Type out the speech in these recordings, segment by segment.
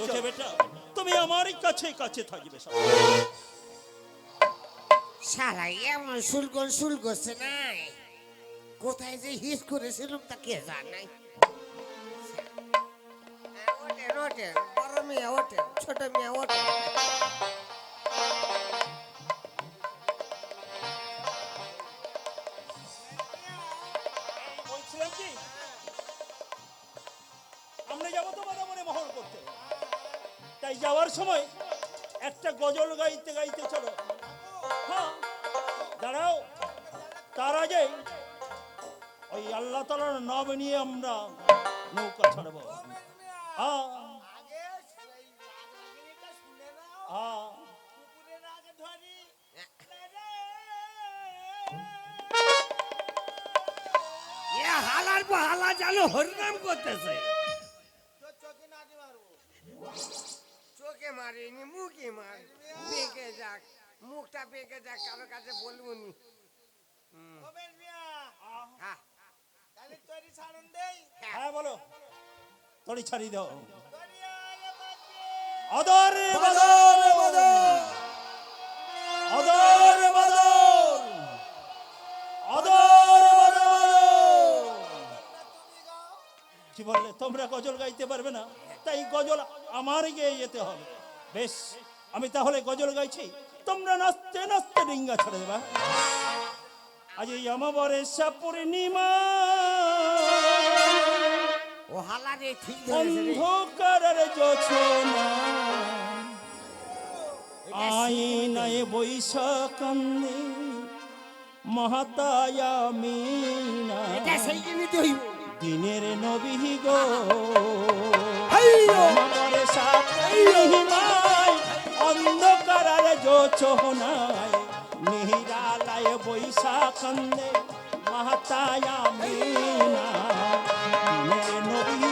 চল। বেটা তুমি আমারই কাছে কাছে থাকবে সব। শালা এমন শুল্কন শুল করছে নাই কোথায় যে হিস করেছিলাম তা কে জানাই ওঠেন ওঠেন বড় মেয়ে ওঠেন ছোট মেয়ে ওঠেন যাওয়ার সময় একটা গজল গাইতে গাইতে চলো। হ্যাঁ দাঁড়াও। তার আগে ওই আল্লাহ তালার নাম নিয়ে আমরা নৌকা ছাড়বো। হ্যাঁ। হ্যাঁ। হালার পর হালা চালু হরিনাম করতেছে। মারিনি মুখে মার। বেঁকে যাক মুখটা বেঁকে যাক কারও কাছে বলব নি। হ্যাঁ। হ্যাঁ। বলো। তড়ি ছাড়ি দাও। অদর বদর। অদর বদর। অদর বদর। কি বললে? তোমরা গজল গাইতে পারবে না? তাই গজল আমার গিয়ে যেতে হবে। বেশ আমি তাহলে গজল গাইছি। তোমরা নাচতে নাচতে ডিঙ্গা ছেড়ে দেবা। আজ এই অমাবরেশা পূর্ণিমা ও হালা রে ঠিক অন্ধকারের জোছনা আইনায় বৈশাকান্দি মহাতায়া মিনা এটা সেই দিনের নবী গো। অন্ধকারের জোছনায় নিহিরালায় বৈশাকান্দে মহাতায়া মিনা নবী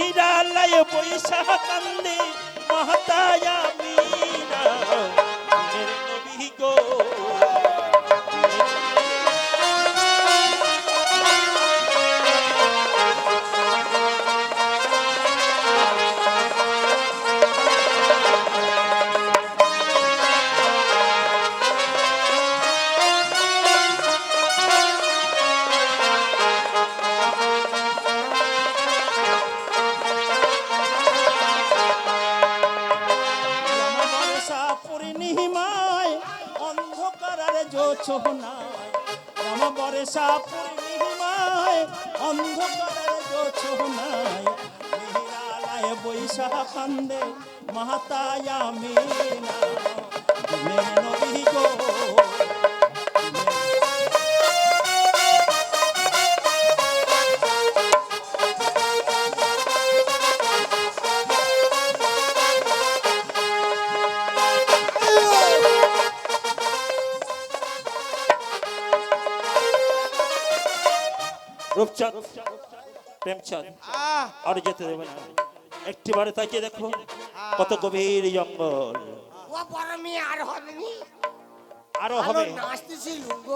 নিরালয় বৈশাখ কান্দে মহাতায়া অন্ধকারের জোছনায় রাম বর্ষা পূর্ণিমায় অন্ধকারের জোছনায় মিহিরালায় বৈশাখ কান্দে মাতায়া রূপচাঁদ প্রেমচাঁদ আর যেতে দেবে না। একটি বারে তাকিয়ে দেখো কত গভীর জঙ্গল। আর হবে আরও আরও হবে।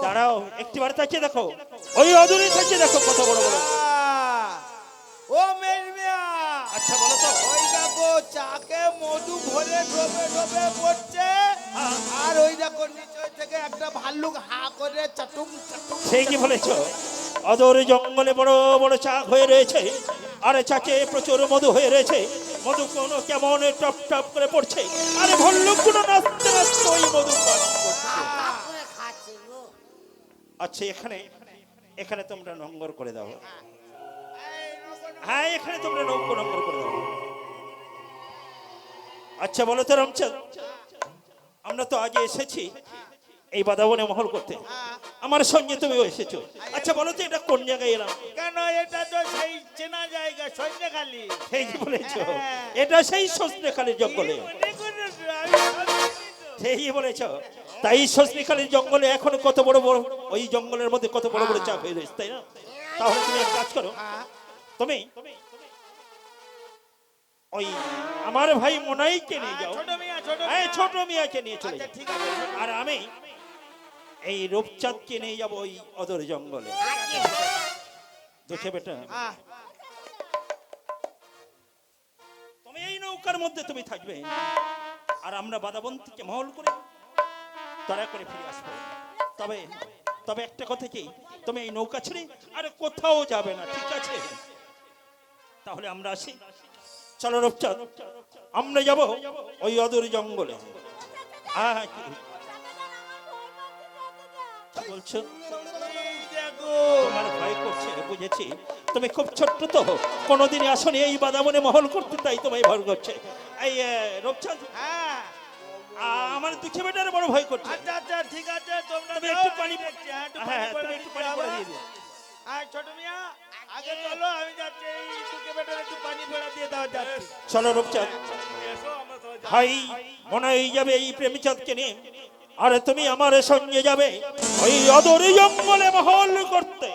দাঁড়াও একটি বারে তাকিয়ে দেখো। ওই অদূরে তাকিয়ে দেখো কত বড় বড়। ও মেরমিয়া আচ্ছা বলো তো। ওই দেখো চাকে মধু ভরে ডোবে ডোবে পড়ছে। আর ওই দেখো নিচয় থেকে একটা ভাল্লুক হা করে চাটুম চাটুম। সেই কি বলেছ? অদূরে জঙ্গলে বড় বড় চাক হয়ে রয়েছে। আরে চাকে প্রচুর মধু হয়ে রয়েছে। মধু কোন কেমন টপ টপ করে পড়ছে। আরে ভল্লুকগুলো নাচতে নাচতে ওই মধু আচ্ছা এখানে এখানে তোমরা নম্বর করে দাও। হ্যাঁ এখানে তোমরা নৌকো নম্বর করে দাও। আচ্ছা বলো তো রমচাঁদ, আমরা তো আগে এসেছি এই বাদাবনে মহল করতে। আমার সঙ্গে তুমি এসেছ। আচ্ছা বলো তো এটা কোন জায়গায় এলাম? কেন এটা তো সেই চেনা জায়গা এই যে বলেছ। হ্যাঁ। এটা সেই সজনেখালির জঙ্গলে। সেই বলেছ। তাই সজনেখালির জঙ্গলে এখন কত বড় বড় ওই জঙ্গলের মধ্যে কত বড় বড় চাপ হয়ে রয়েছে তাই না? তাহলে তুমি এক কাজ করো। হ্যাঁ। তুমি ওই আমার ভাই মোনাইকে নিয়ে যাও। ছোট মিয়া ছোট মিয়া। ছোট মিয়াকে নিয়ে চলে আচ্ছা যাও। ঠিক আর আমি এই রূপচাঁদকে নিয়ে যাব ওই অদর জঙ্গলে। দেখে বেটা। হ্যাঁ। তুমি এই নৌকার মধ্যে তুমি থাকবে। আর আমরা বাদাবন্তীকে মহল করে তারা করে ফিরে আসব। তবে তবে একটা কথা কি? তুমি এই নৌকা ছেড়ে আর কোথাও যাবে না, ঠিক আছে? তাহলে আমরা আসি। চলো রূপচাঁদ, আমরা যাব ওই অদূর জঙ্গলে। হ্যাঁ কি- কি বলছো? তোমার ভয় করছে বুঝেছি। তুমি খুব ছোট্ট তো কোনোদিনই আসনি এই বাদামনে মহল করতে তাই তোমায় ভয় করছে। এই রূপচাঁদ হ্যাঁ। আমার দুঃখে বেটার বড় ভয় করছে। আচ্ছা আচ্ছা ঠিক আছে তোমরা তুমি একটু পানি হ্যাঁ, একটু হ্যাঁ পানি তুমি পড়ে একটু পানি পড়ে দিয়ে দিও। আর ছোট মিয়া আগে চলো আমি যাচ্ছি দুকে বেটার একটু পানি পড়া দিয়ে দাও যাচ্ছি। চলো রূপচাঁদ। ভাই মনে হয় যাবে এই প্রেমচাঁদকে নিয়ে। আর তুমি আমার সঙ্গে যাবে ওই অদরি জঙ্গলে মহল করতে।